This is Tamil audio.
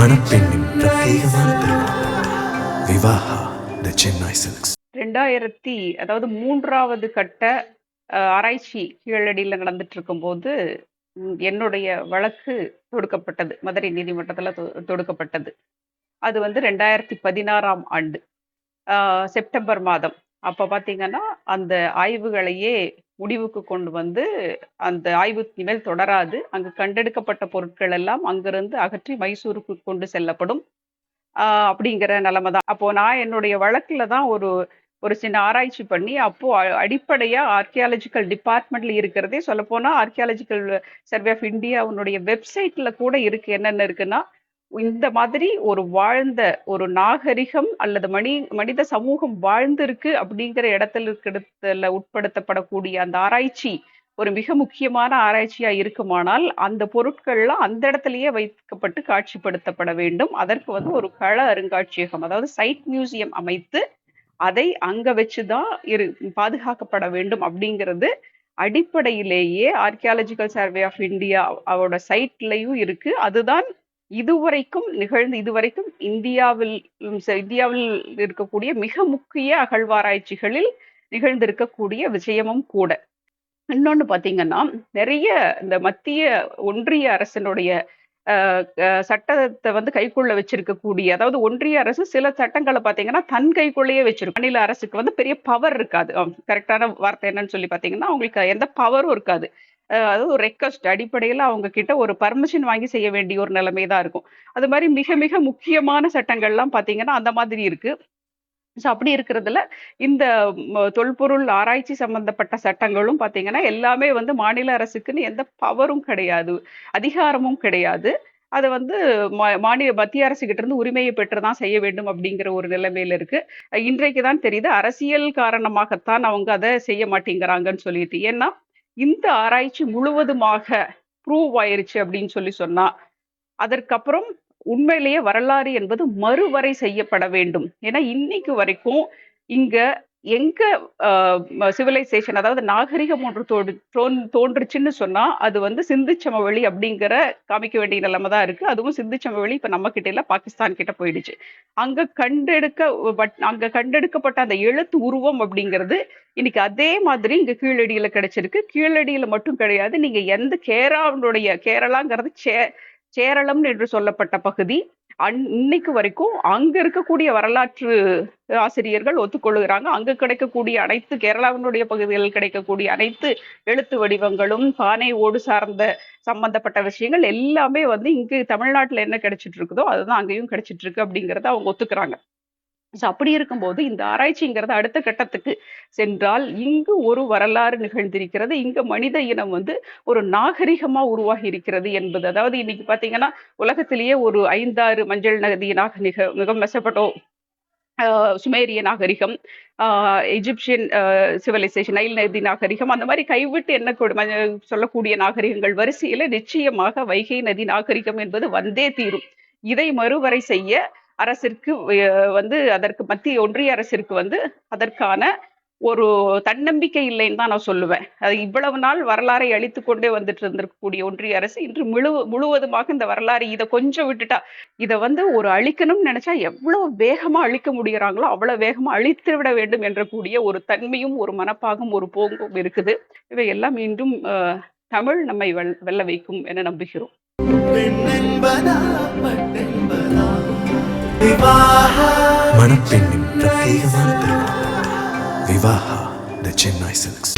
மணப்பெண்ணின் பிரத்யேகமான விவாஹா த சென்னை சில்க்ஸ். ரெண்டாயிரத்தி அதாவது மூன்றாவது கட்ட ஆராய்ச்சி கீழடியில் நடந்துட்டு இருக்கும்போது என்னுடைய வழக்கு தொடுக்கப்பட்டது. மதுரை நீதிமன்றத்தில் தொடுக்கப்பட்டது. அது வந்து ரெண்டாயிரத்தி பதினாறாம் ஆண்டு செப்டம்பர் மாதம். அப்போ பார்த்தீங்கன்னா அந்த ஆய்வுகளையே முடிவுக்கு கொண்டு வந்து அந்த ஆய்வு இனிமேல் தொடராது. அங்கு கண்டெடுக்கப்பட்ட பொருட்கள் எல்லாம் அங்கிருந்து அகற்றி மைசூருக்கு கொண்டு செல்லப்படும். அப்படிங்கிற நிலைமை தான். அப்போ நான் என்னுடைய வழக்குல தான் ஒரு ஒரு சின்ன ஆராய்ச்சி பண்ணி அப்போ அடிப்படையா ஆர்கியாலஜிக்கல் டிபார்ட்மெண்ட்ல இருக்கிறதே சொல்ல போனா ஆர்கியாலஜிக்கல் சர்வே ஆஃப் இந்தியாவுடைய வெப்சைட்ல கூட இருக்கு. என்னென்ன இருக்குன்னா இந்த மாதிரி ஒரு வாழ்ந்த ஒரு நாகரிகம் அல்லது மனி மனித சமூகம் வாழ்ந்திருக்கு அப்படிங்கிற இடத்துல இருக்கிறதுல உட்படுத்தப்படக்கூடிய அந்த ஆராய்ச்சி ஒரு மிக முக்கியமான ஆராய்ச்சியா இருக்குமானால் அந்த பொருட்கள்லாம் அந்த இடத்துலயே வைக்கப்பட்டு காட்சிப்படுத்தப்பட வேண்டும். அதற்கு வந்து ஒரு கள அருங்காட்சியகம் அதாவது சைட் மியூசியம் அமைத்து அதை அங்க வச்சுதான் இரு பாதுகாக்கப்பட வேண்டும் அப்படிங்கிறது அடிப்படையிலேயே ஆர்கியாலஜிக்கல் சர்வே ஆஃப் இந்தியா அவரோட சைட்லயும் இருக்கு. அதுதான் இதுவரைக்கும் நிகழ்ந்து இதுவரைக்கும் இந்தியாவில் இந்தியாவில் இருக்கக்கூடிய மிக முக்கிய அகழ்வாராய்ச்சிகளில் நிகழ்ந்திருக்கக்கூடிய விஷயமும் கூட. இன்னொன்னு பாத்தீங்கன்னா நிறைய இந்த மத்திய ஒன்றிய அரசினுடைய அஹ், அஹ், சட்டத்தை வந்து கைக்குள்ள வச்சிருக்கக்கூடிய அதாவது ஒன்றிய அரசு சில சட்டங்களை பார்த்தீங்கன்னா தன் கைக்குள்ளேயே வச்சிருக்கும். மாநில அரசுக்கு வந்து பெரிய பவர் இருக்காது. கரெக்டான வார்த்தை என்னன்னு சொல்லி பாத்தீங்கன்னா அவங்களுக்கு எந்த பவரும் இருக்காது. அதாவது ஒரு ரெக்வஸ்ட் அடிப்படையில் அவங்க கிட்ட ஒரு பர்மிஷன் வாங்கி செய்ய வேண்டிய ஒரு நிலைமை தான் இருக்கும். அது மாதிரி மிக மிக முக்கியமான சட்டங்கள்லாம் பார்த்தீங்கன்னா அந்த மாதிரி இருக்கு. ஸோ அப்படி இருக்கிறதுல இந்த தொல்பொருள் ஆராய்ச்சி சம்பந்தப்பட்ட சட்டங்களும் பார்த்தீங்கன்னா எல்லாமே வந்து மாநில அரசுக்குன்னு எந்த பவரும் கிடையாது. அதிகாரமும் கிடையாது. அதை வந்து மா- மாநில மத்திய அரசு கிட்ட இருந்து உரிமையை பெற்று தான் செய்ய வேண்டும் அப்படிங்கிற ஒரு நிலைமையில இருக்கு. இன்றைக்கு தான் தெரியுது அரசியல் காரணமாகத்தான் அவங்க அதை செய்ய மாட்டேங்கிறாங்கன்னு சொல்லிட்டு. ஏன்னா இந்த ஆராய்ச்சி முழுவதுமாக ப்ரூவ் ஆயிருச்சு அப்படின்னு சொல்லி சொன்னா அதற்கப்புறம் உண்மையிலேயே வரலாறு என்பது மறுவரை செய்யப்பட வேண்டும். ஏன்னா இன்னைக்கு வரைக்கும் இங்க எங்க சிவிலைசேஷன் அதாவது நாகரிகம் ஒன்று தோடு தோன்- தோன்றுச்சுன்னு சொன்னா அது வந்து சிந்து சமவெளி அப்படிங்கிற காமிக்க வேண்டிய நிலைமை தான் இருக்கு. அதுவும் சிந்து சமவெளி இப்ப நம்ம கிட்ட இல்ல பாகிஸ்தான் கிட்ட போயிடுச்சு. அங்க கண்டெடுக்க பட் அங்க கண்டெடுக்கப்பட்ட அந்த எழுத்து உருவம் அப்படிங்கிறது இன்னைக்கு அதே மாதிரி இங்க கீழடியில கிடைச்சிருக்கு. கீழடியில மட்டும் கிடையாது நீங்க எந்த கேரளாவுடைய கேரளாங்கிறது சே சேரளம் என்று சொல்லப்பட்ட பகுதி. அன் இன்னைக்கு வரைக்கும் அங்க இருக்கக்கூடிய வரலாற்று ஆசிரியர்கள் ஒத்துக்கொள்கிறாங்க. அங்க கிடைக்கக்கூடிய அனைத்து கேரளாவினுடைய பகுதிகளில் கிடைக்கக்கூடிய அனைத்து எழுத்து வடிவங்களும் பானை ஓடு சார்ந்த சம்பந்தப்பட்ட விஷயங்கள் எல்லாமே வந்து இங்கு தமிழ்நாட்டுல என்ன கிடைச்சிட்டு இருக்குதோ அதுதான் அங்கேயும் கிடைச்சிட்டு இருக்கு அப்படிங்கறத அவங்க ஒத்துக்கிறாங்க. அப்படி இருக்கும்போது இந்த ஆராய்ச்சிங்கிறது அடுத்த கட்டத்துக்கு சென்றால் இங்கு ஒரு வரலாறு நிகழ்ந்திருக்கிறது. இங்க மனித இனம் வந்து ஒரு நாகரிகமா உருவாகி இருக்கிறது என்பது. அதாவது இன்னைக்கு பாத்தீங்கன்னா உலகத்திலேயே ஒரு ஐந்தாறு மஞ்சள் நதி நிக மிக மெசப்பட்டோ ஆஹ் சுமேரிய நாகரிகம் ஆஹ் எஜிப்சியன் சிவிலைசேஷன் நைல் நதி நாகரிகம் அந்த மாதிரி கைவிட்டு என்ன கொடு- சொல்லக்கூடிய நாகரிகங்கள் வரிசையில நிச்சயமாக வைகை நதி நாகரிகம் என்பது வந்தே தீரும். இதை மறுவரை செய்ய அரசிற்கு வந்து அதற்கு மத்திய ஒன்றிய அரசிற்கு வந்து அதற்கான ஒரு தன்னம்பிக்கை இல்லைன்னு தான் நான் சொல்லுவேன். அது இவ்வளவு நாள் வரலாறை அழித்து கொண்டே வந்துட்டு இருந்திருக்கக்கூடிய ஒன்றிய அரசு இன்று முழு முழுவதுமாக இந்த வரலாறு இதை கொஞ்சம் விட்டுட்டா இதை வந்து ஒரு அழிக்கணும்னு நினைச்சா எவ்வளவு வேகமா அழிக்க முடியறாங்களோ அவ்வளவு வேகமா அழித்து விட வேண்டும் என்ற கூடிய ஒரு தன்மையும் ஒரு மனப்பாகும் ஒரு போங்கும் இருக்குது. இவை எல்லாம் மீண்டும் தமிழ் நம்மை வெல்- வெல்ல வைக்கும் என நம்புகிறோம். மணப்பெண்ணின் பிரத்யேகமான விவாஹா த சென்னை சில்க்ஸ்